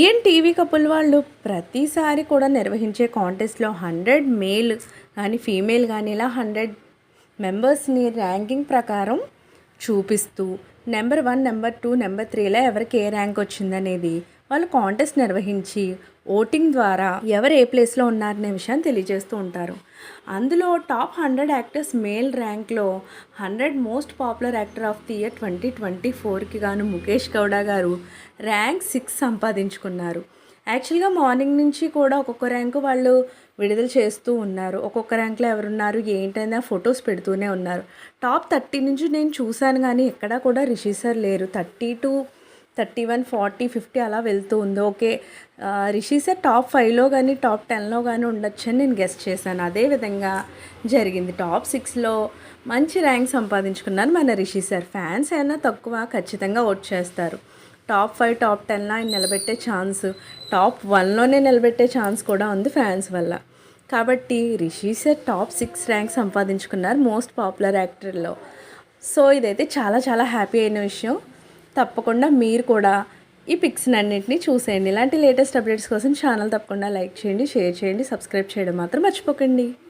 Indian TV couple వాళ్ళు ప్రతిసారి కూడా నిర్వహించే కాంటెస్ట్లో హండ్రెడ్ మేల్ కానీ ఫీమేల్ కానీ ఇలా హండ్రెడ్ మెంబర్స్ని ర్యాంకింగ్ ప్రకారం చూపిస్తూ number one number two number త్రీలో ఎవరికి ఏ ర్యాంక్ వచ్చిందనేది వాళ్ళు కాంటెస్ట్ నిర్వహించి ఓటింగ్ ద్వారా ఎవరు ఏ ప్లేస్లో ఉన్నారనే విషయాన్ని తెలియజేస్తూ ఉంటారు. అందులో top hundred actors male ర్యాంక్లో hundred most popular actor of the year twenty twenty ఫోర్కి గాను ముఖేష్ గౌడ గారు ర్యాంక్ సిక్స్ సంపాదించుకున్నారు. యాక్చువల్గా మార్నింగ్ నుంచి కూడా ఒక్కొక్క ర్యాంకు వాళ్ళు విడుదల చేస్తూ ఉన్నారు. ఒక్కొక్క ర్యాంక్లో ఎవరున్నారు ఏంటని ఆ ఫొటోస్ పెడుతూనే ఉన్నారు. టాప్ థర్టీ నుంచి నేను చూశాను కానీ ఎక్కడా కూడా రిషి సార్ లేరు. Thirty two thirty one forty fifty అలా వెళ్తూ ఉంది. ఓకే రిషీసే రిషి సార్ టాప్ ఫైవ్లో కానీ టాప్ టెన్లో కానీ ఉండొచ్చు అని నేను గెస్ట్ చేశాను. అదేవిధంగా జరిగింది. టాప్ సిక్స్లో మంచి ర్యాంక్ సంపాదించుకున్నారు మన రిషి సార్. ఫ్యాన్స్ అయినా తక్కువ ఖచ్చితంగా ఓట్ చేస్తారు. టాప్ ఫైవ్ టాప్ టెన్లో ఆయన నిలబెట్టే ఛాన్స్ టాప్ వన్లోనే నిలబెట్టే ఛాన్స్ కూడా ఉంది ఫ్యాన్స్ వల్ల. కాబట్టి Rishi sir top six rank సంపాదించుకున్నారు మోస్ట్ పాపులర్ యాక్టర్లో. సో ఇదైతే చాలా చాలా హ్యాపీ అయిన విషయం. తప్పకుండా మీరు కూడా ఈ పిక్స్ని అన్నింటినీ చూసేయండి. ఇలాంటి లేటెస్ట్ అప్డేట్స్ కోసం ఛానల్ తప్పకుండా లైక్ చేయండి షేర్ చేయండి సబ్స్క్రైబ్ చేయడం మాత్రం మర్చిపోకండి.